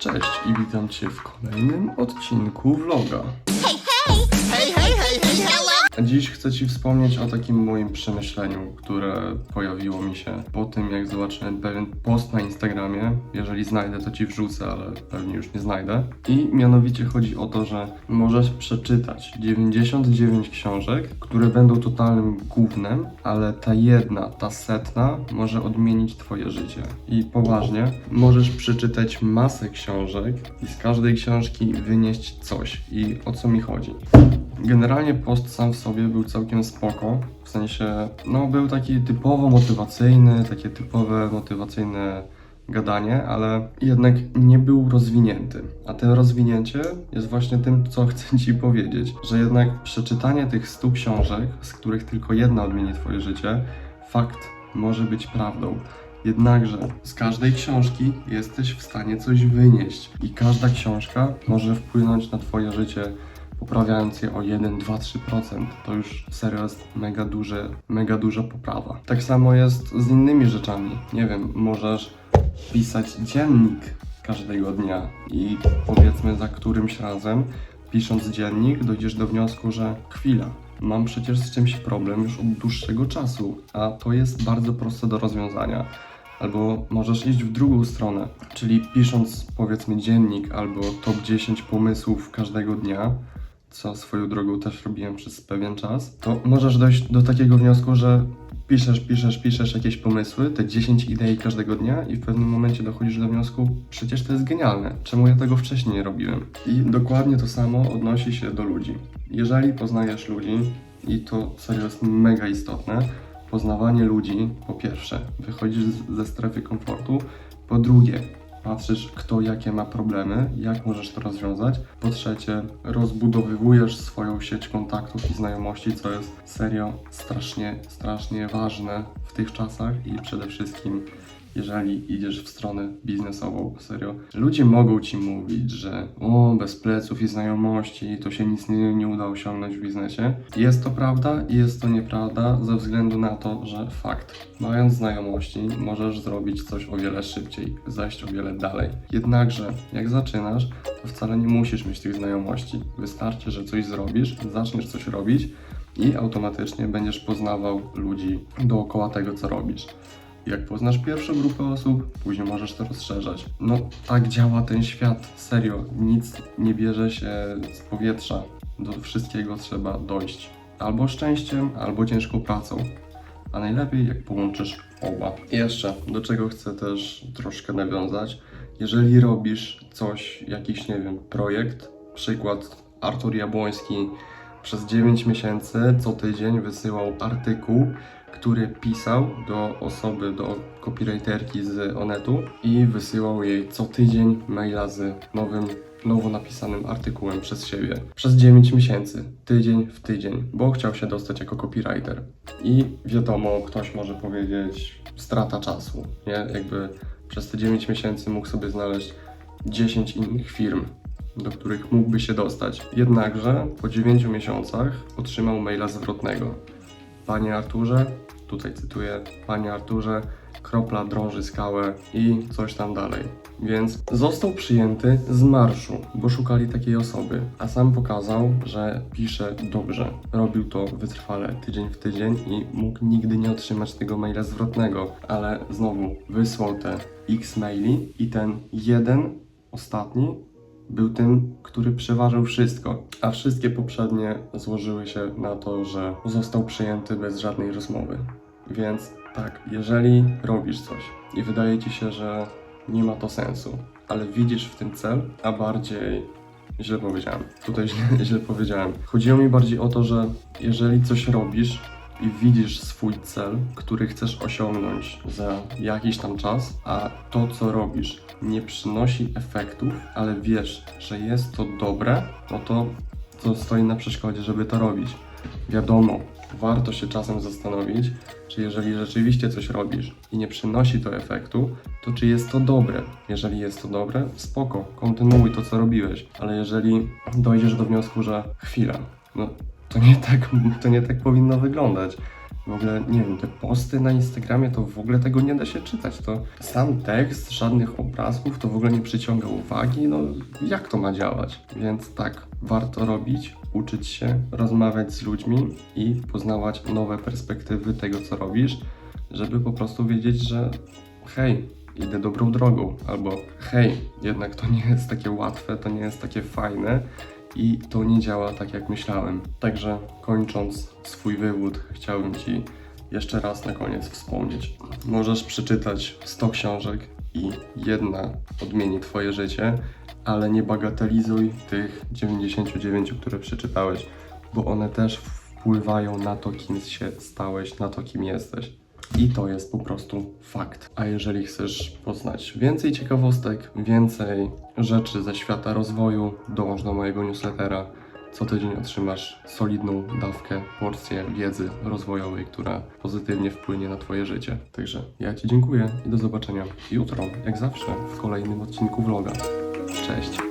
Cześć i witam Cię w kolejnym odcinku vloga. Hey, hey, hey, hey, hello! Dziś chcę Ci wspomnieć o takim moim przemyśleniu, które pojawiło mi się po tym, jak zobaczyłem pewien post na Instagramie. Jeżeli znajdę, to Ci wrzucę, ale pewnie już nie znajdę. I mianowicie chodzi o to, że możesz przeczytać 99 książek, które będą totalnym gównem, ale ta jedna, ta setna może odmienić Twoje życie. I poważnie, możesz przeczytać masę książek i z każdej książki wynieść coś. I o co mi chodzi? Generalnie post sam w sobie był całkiem spoko. W sensie, no był taki typowo motywacyjny, takie typowe motywacyjne gadanie, ale jednak nie był rozwinięty. A to rozwinięcie jest właśnie tym, co chcę Ci powiedzieć, że jednak przeczytanie tych 100 książek, z których tylko jedna odmieni Twoje życie, fakt może być prawdą. Jednakże z każdej książki jesteś w stanie coś wynieść i każda książka może wpłynąć na Twoje życie poprawiając je o 1, 2, 3%. To już serio jest mega duże, mega duża poprawa. Tak samo jest z innymi rzeczami. Nie wiem, możesz pisać dziennik każdego dnia i powiedzmy za którymś razem pisząc dziennik dojdziesz do wniosku, że chwila, mam przecież z czymś problem już od dłuższego czasu, a to jest bardzo proste do rozwiązania. Albo możesz iść w drugą stronę, czyli pisząc powiedzmy dziennik albo top 10 pomysłów każdego dnia, co swoją drogą też robiłem przez pewien czas, to możesz dojść do takiego wniosku, że piszesz, piszesz, piszesz jakieś pomysły, te 10 idei każdego dnia i w pewnym momencie dochodzisz do wniosku, przecież to jest genialne, czemu ja tego wcześniej nie robiłem? I dokładnie to samo odnosi się do ludzi. Jeżeli poznajesz ludzi, i to serio jest mega istotne, poznawanie ludzi, po pierwsze, wychodzisz ze strefy komfortu, po drugie, patrzysz, kto jakie ma problemy, jak możesz to rozwiązać. Po trzecie, rozbudowywujesz swoją sieć kontaktów i znajomości, co jest serio strasznie, strasznie ważne w tych czasach i przede wszystkim jeżeli idziesz w stronę biznesową, serio. Ludzie mogą ci mówić, że o, bez pleców i znajomości to się nic nie, nie uda osiągnąć w biznesie. Jest to prawda i jest to nieprawda ze względu na to, że fakt. Mając znajomości, możesz zrobić coś o wiele szybciej, zajść o wiele dalej. Jednakże, jak zaczynasz, to wcale nie musisz mieć tych znajomości. Wystarczy, że coś zrobisz, zaczniesz coś robić i automatycznie będziesz poznawał ludzi dookoła tego, co robisz. Jak poznasz pierwszą grupę osób, później możesz to rozszerzać. No, tak działa ten świat, serio. Nic nie bierze się z powietrza. Do wszystkiego trzeba dojść. Albo szczęściem, albo ciężką pracą. A najlepiej jak połączysz oba. I jeszcze, do czego chcę też troszkę nawiązać. Jeżeli robisz coś, jakiś, nie wiem, projekt, przykład Artur Jabłoński przez 9 miesięcy co tydzień wysyłał artykuł, który pisał do osoby, do copywriterki z Onetu i wysyłał jej co tydzień maila z nowym, nowo napisanym artykułem przez siebie. Przez 9 miesięcy, tydzień w tydzień, bo chciał się dostać jako copywriter. I wiadomo, ktoś może powiedzieć, strata czasu, nie? Jakby przez te 9 miesięcy mógł sobie znaleźć 10 innych firm, do których mógłby się dostać. Jednakże po 9 miesiącach otrzymał maila zwrotnego. Panie Arturze, tutaj cytuję, Panie Arturze, kropla drąży skałę i coś tam dalej. Więc został przyjęty z marszu, bo szukali takiej osoby, a sam pokazał, że pisze dobrze. Robił to wytrwale, tydzień w tydzień i mógł nigdy nie otrzymać tego maila zwrotnego, ale znowu wysłał te x maili i ten jeden, ostatni, był tym, który przeważył wszystko, a wszystkie poprzednie złożyły się na to, że został przyjęty bez żadnej rozmowy. Więc tak, jeżeli robisz coś i wydaje ci się, że nie ma to sensu, ale widzisz w tym cel, a bardziej źle powiedziałem. Tutaj źle, źle powiedziałem. Chodziło mi bardziej o to, że jeżeli coś robisz i widzisz swój cel, który chcesz osiągnąć za jakiś tam czas, a to, co robisz, nie przynosi efektów, ale wiesz, że jest to dobre, no to co stoi na przeszkodzie, żeby to robić. Wiadomo, warto się czasem zastanowić, czy jeżeli rzeczywiście coś robisz i nie przynosi to efektu, to czy jest to dobre. Jeżeli jest to dobre, spoko, kontynuuj to, co robiłeś, ale jeżeli dojdziesz do wniosku, że chwila, no to nie tak, to nie tak powinno wyglądać. W ogóle, nie wiem, te posty na Instagramie, to w ogóle tego nie da się czytać. To sam tekst, żadnych obrazków, to w ogóle nie przyciąga uwagi. No, jak to ma działać? Więc tak, warto robić, uczyć się, rozmawiać z ludźmi i poznawać nowe perspektywy tego, co robisz, żeby po prostu wiedzieć, że hej, idę dobrą drogą, albo hej, jednak to nie jest takie łatwe, to nie jest takie fajne i to nie działa tak, jak myślałem. Także kończąc swój wywód, chciałbym Ci jeszcze raz na koniec wspomnieć. Możesz przeczytać 100 książek i jedna odmieni Twoje życie, ale nie bagatelizuj tych 99, które przeczytałeś, bo one też wpływają na to, kim się stałeś, na to, kim jesteś. I to jest po prostu fakt. A jeżeli chcesz poznać więcej ciekawostek, więcej rzeczy ze świata rozwoju, dołącz do mojego newslettera. Co tydzień otrzymasz solidną dawkę, porcję wiedzy rozwojowej, która pozytywnie wpłynie na Twoje życie. Także ja Ci dziękuję i do zobaczenia jutro, jak zawsze, w kolejnym odcinku vloga. Cześć!